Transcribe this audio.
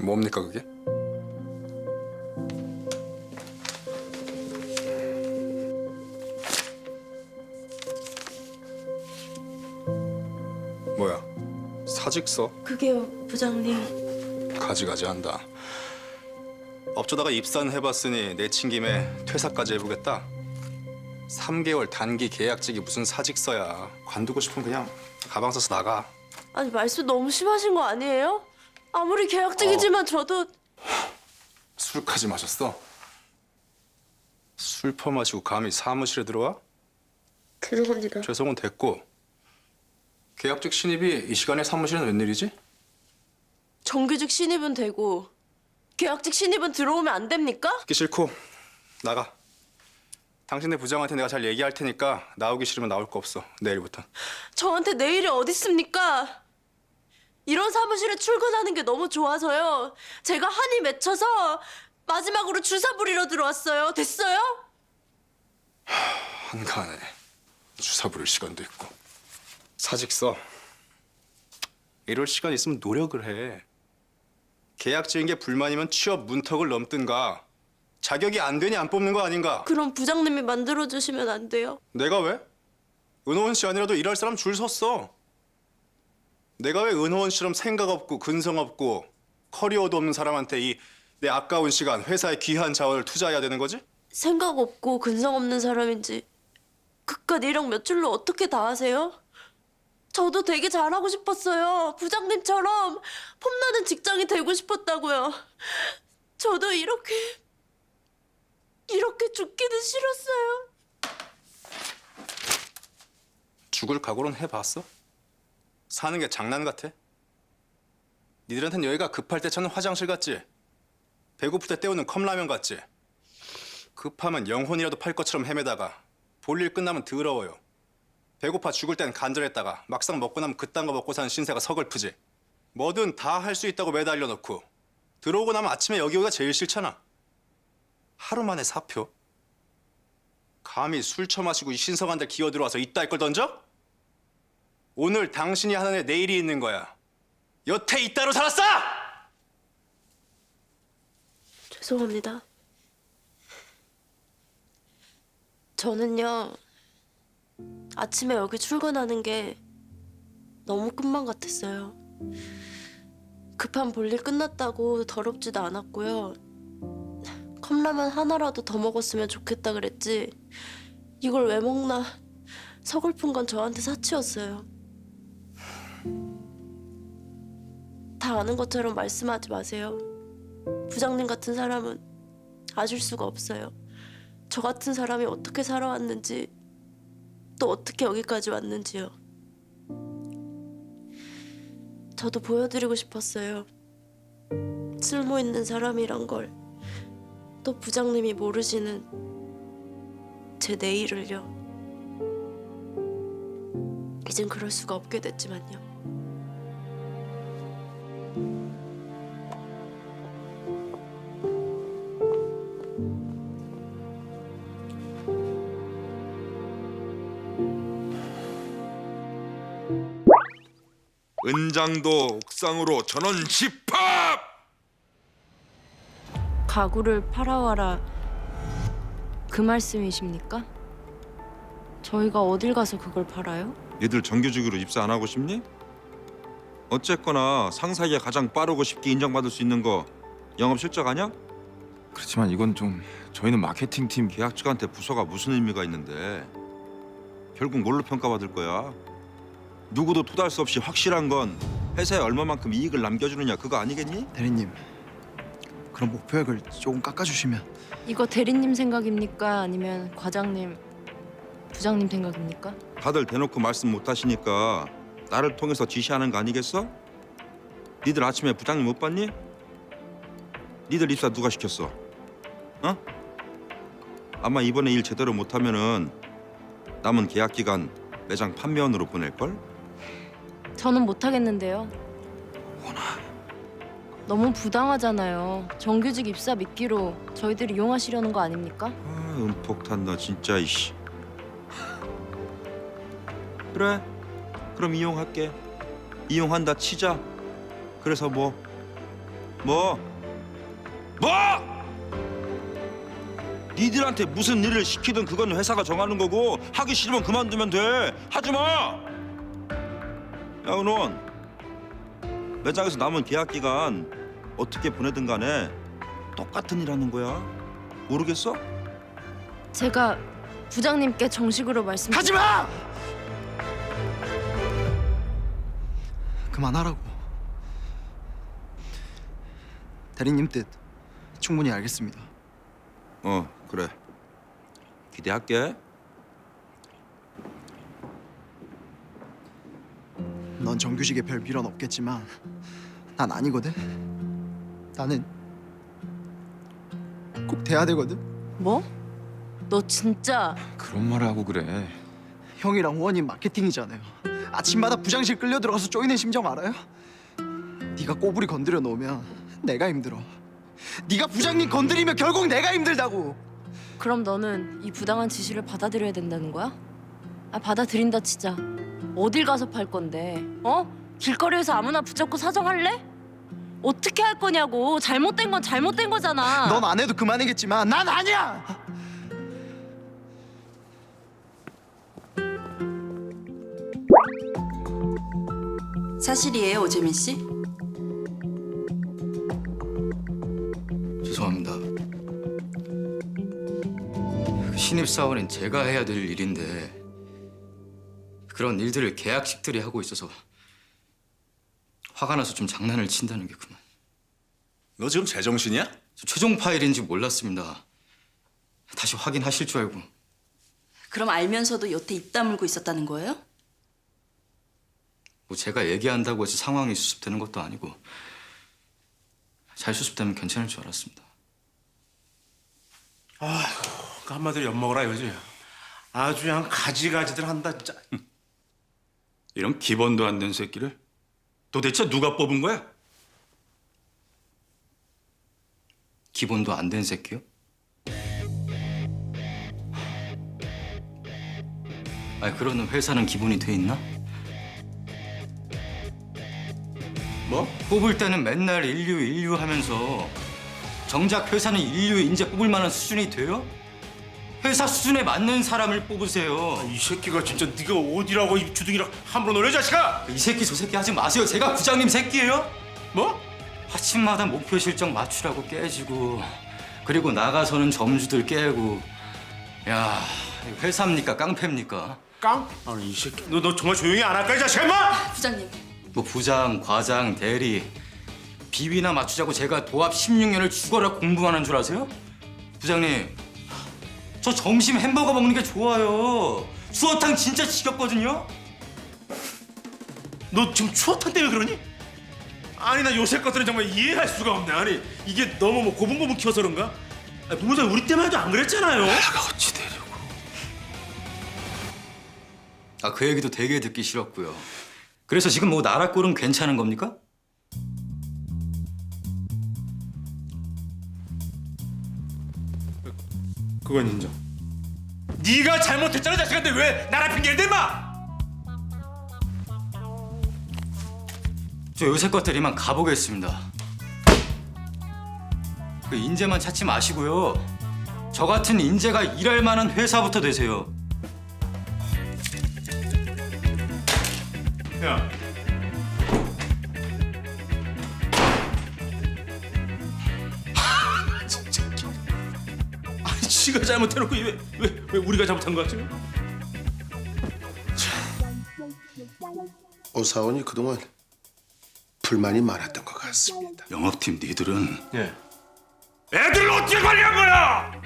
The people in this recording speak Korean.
뭡니까 그게? 뭐야? 사직서? 그게요, 부장님. 가지가지 한다. 어쩌다가 입사는 해봤으니 내친 김에 퇴사까지 해보겠다. 3개월 단기 계약직이 무슨 사직서야. 관두고 싶으면 그냥 가방 써서 나가. 아니 말씀 너무 심하신 거 아니에요? 아무리 계약직이지만 저도 술까지 마셨어? 술 퍼마시고 감히 사무실에 들어와? 죄송합니다. 죄송은 됐고 계약직 신입이 이 시간에 사무실은 웬일이지? 정규직 신입은 되고 계약직 신입은 들어오면 안 됩니까? 듣기 싫고 나가 당신네 부장한테 내가 잘 얘기할 테니까 나오기 싫으면 나올 거 없어 내일부터 저한테 내일이 어디 있습니까? 이런 사무실에 출근하는 게 너무 좋아서요. 제가 한이 맺혀서 마지막으로 주사 부리러 들어왔어요. 됐어요? 한가하네 주사 부릴 시간도 있고 사직 서 이럴 시간 있으면 노력을 해 계약직인 게 불만이면 취업 문턱을 넘든가 자격이 안 되니 안 뽑는 거 아닌가 그럼 부장님이 만들어 주시면 안 돼요? 내가 왜? 은호원 씨 아니라도 일할 사람 줄 섰어. 내가 왜 은호원 씨처럼 생각 없고 근성 없고 커리어도 없는 사람한테 이 내 아까운 시간, 회사의 귀한 자원을 투자해야 되는 거지? 생각 없고 근성 없는 사람인지 그깟 몇 줄로 어떻게 다 아세요? 저도 되게 잘하고 싶었어요. 부장님처럼 폼나는 직장이 되고 싶었다고요. 저도 이렇게 이렇게 죽기는 싫었어요. 죽을 각오는 해봤어? 사는 게 장난 같아? 니들한텐 여기가 급할 때 찾는 화장실 같지? 배고플 때 때우는 컵라면 같지? 급하면 영혼이라도 팔 것처럼 헤매다가 볼일 끝나면 더러워요. 배고파 죽을 땐 간절했다가 막상 먹고 나면 그딴 거 먹고 사는 신세가 서글프지. 뭐든 다 할 수 있다고 매달려 놓고 들어오고 나면 아침에 여기 오기가 제일 싫잖아. 하루 만에 사표? 감히 술 처마시고 이 신성한 데 기어 들어와서 이따위 걸 던져? 오늘 당신이 하는 애 내일이 있는 거야. 여태 이따로 살았어! 죄송합니다. 저는요 아침에 여기 출근하는 게 너무 끝만 같았어요. 급한 볼일 끝났다고 더럽지도 않았고요. 컵라면 하나라도 더 먹었으면 좋겠다 그랬지. 이걸 왜 먹나 서글픈 건 저한테 사치였어요. 다 아는 것처럼 말씀하지 마세요. 부장님 같은 사람은 아실 수가 없어요. 저 같은 사람이 어떻게 살아왔는지 또 어떻게 여기까지 왔는지요. 저도 보여드리고 싶었어요. 쓸모 있는 사람이란 걸. 또 부장님이 모르시는 제 내일을요. 이젠 그럴 수가 없게 됐지만요. 은장도 옥상으로 전원 집합! 가구를 팔아와라 그 말씀이십니까? 저희가 어딜 가서 그걸 팔아요? 니들 정규직으로 입사 안 하고 싶니? 어쨌거나 상사에게 가장 빠르고 쉽게 인정받을 수 있는 거 영업 실적 아냐? 그렇지만 이건 좀 저희는 마케팅 팀 계약직한테 부서가 무슨 의미가 있는데 결국 뭘로 평가받을 거야? 누구도 토달 수 없이 확실한 건 회사에 얼마만큼 이익을 남겨주느냐 그거 아니겠니? 대리님 그럼 목표액을 조금 깎아주시면 이거 대리님 생각입니까? 아니면 과장님, 부장님 생각입니까? 다들 대놓고 말씀 못 하시니까 나를 통해서 지시하는 거 아니겠어? 니들 아침에 부장님 못 봤니? 니들 입사 누가 시켰어? 어? 아마 이번에 일 제대로 못하면은 남은 계약 기간 매장 판매원으로 보낼 걸? 저는 못 하겠는데요. 너무 부당하잖아요. 정규직 입사 미끼로 저희들 이용하시려는 거 아닙니까? 아, 은폭탄 너 진짜 이씨. 그래, 그럼 이용할게. 이용한다 치자. 그래서 뭐 뭐? 뭐? 니들한테 무슨 일을 시키든 그건 회사가 정하는 거고 하기 싫으면 그만두면 돼. 하지 마. 야 은원 매장에서 남은 계약 기간 어떻게 보내든 간에 똑같은 일 하는 거야. 모르겠어? 제가 부장님께 정식으로 말씀. 하지 마! 그만하라고. 대리님 뜻 충분히 알겠습니다. 어 그래. 기대할게. 넌 정규직에 별 미련 없겠지만 난 아니거든. 나는 꼭 돼야 되거든. 뭐? 너 진짜 그런 말을 하고 그래. 형이랑 후원님 마케팅이잖아요. 아침마다 부장실 끌려 들어가서 쪼이는 심정 알아요? 네가 꼬부리 건드려 놓으면 내가 힘들어. 네가 부장님 건드리면 결국 내가 힘들다고. 그럼 너는 이 부당한 지시를 받아들여야 된다는 거야? 아 받아들인다 치자. 어딜 가서 팔 건데? 어? 길거리에서 아무나 붙잡고 사정할래? 어떻게 할 거냐고. 잘못된 건 잘못된 거잖아. 넌 안 해도 그만이겠지만 난 아니야. 사실이에요, 오재민 씨? 죄송합니다. 신입 사원인 제가 해야 될 일인데 그런 일들을 계약식들이 하고 있어서 화가 나서 좀 장난을 친다는 게 그만. 너 지금 제정신이야? 저 최종 파일인지 몰랐습니다. 다시 확인하실 줄 알고. 그럼 알면서도 여태 입 다물고 있었다는 거예요? 뭐 제가 얘기한다고 해서 상황이 수습되는 것도 아니고 잘 수습되면 괜찮을 줄 알았습니다. 그 한마디로 엿먹어라 이거지. 아주 그냥 가지가지들 한다 진짜. 이런 기본도 안 된 새끼를 도대체 누가 뽑은 거야? 기본도 안 된 새끼요? 아니 그러는 회사는 기본이 돼 있나? 뭐? 뽑을 때는 맨날 인류 인류 하면서 정작 회사는 인류 인재 뽑을 만한 수준이 돼요? 회사 수준에 맞는 사람을 뽑으세요. 이 새끼가 진짜 네가 어디라고 이 주둥이랑 함부로 노려 자식아. 이 새끼 저 새끼 하지 마세요. 제가 부장님 새끼예요? 뭐? 아침마다 목표 실적 맞추라고 깨지고 그리고 나가서는 점주들 깨고 야 이거 회사입니까 깡패입니까? 깡? 아니 이 새끼. 너 너 정말 조용히 안 할까 이 자식아 임마? 부장님, 뭐 부장, 과장, 대리 비위나 맞추자고 제가 도합 16년을 죽어라 공부하는 줄 아세요? 부장님 저 점심 햄버거 먹는 게 좋아요 수어탕 진짜 지겹거든요 너 지금 추어탄 때문에 그러니? 아니 나 요새 것들은 정말 이해할 수가 없네. 아니 이게 너무 뭐 고분고분 키워서 그런가? 아니, 부모님 우리 때만 해도 안 그랬잖아요. 어찌 되려고? 아 그 얘기도 되게 듣기 싫었고요 그래서 지금 뭐 나라 꼴은 괜찮은 겁니까? 그건 인정. 네가 잘못했잖아 자식한테 왜 나라 핑계를 대 마? 저 요새 것들 이만 가보겠습니다. 그 인재만 찾지 마시고요. 저 같은 인재가 일할 만한 회사부터 되세요. 지가 잘못해놓고 왜, 왜, 왜 우리가 잘못한 거야 지금? 오사원이 그동안 불만이 많았던 것 같습니다. 영업팀 니들은 예. 애들을 어떻게 관리한 거야?